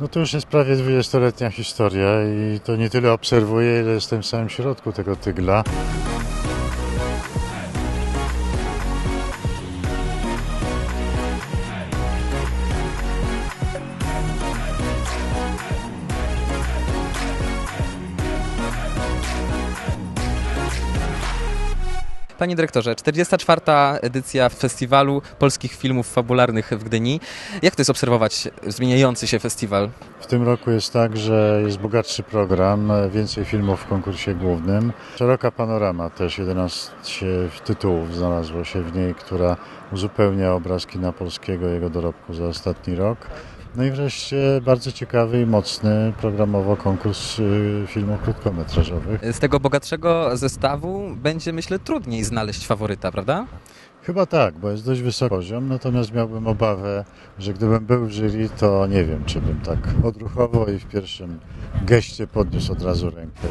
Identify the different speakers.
Speaker 1: No to już jest prawie 20-letnia historia i to nie tyle obserwuję, ile jestem w samym środku tego tygla.
Speaker 2: Panie dyrektorze, 44. edycja festiwalu polskich filmów fabularnych w Gdyni. Jak to jest obserwować zmieniający się festiwal?
Speaker 1: W tym roku jest tak, że jest bogatszy program, więcej filmów w konkursie głównym. Szeroka panorama, też 11 tytułów znalazło się w niej, która uzupełnia obraz kina polskiego, jego dorobku za ostatni rok. No i wreszcie bardzo ciekawy i mocny programowo konkurs y, filmów krótkometrażowych.
Speaker 2: Z tego bogatszego zestawu będzie, myślę, trudniej znaleźć faworyta, prawda?
Speaker 1: Chyba tak, bo jest dość wysoki poziom, natomiast miałbym obawę, że gdybym był w jury, to nie wiem, czy bym tak odruchowo i w pierwszym geście podniósł od razu rękę.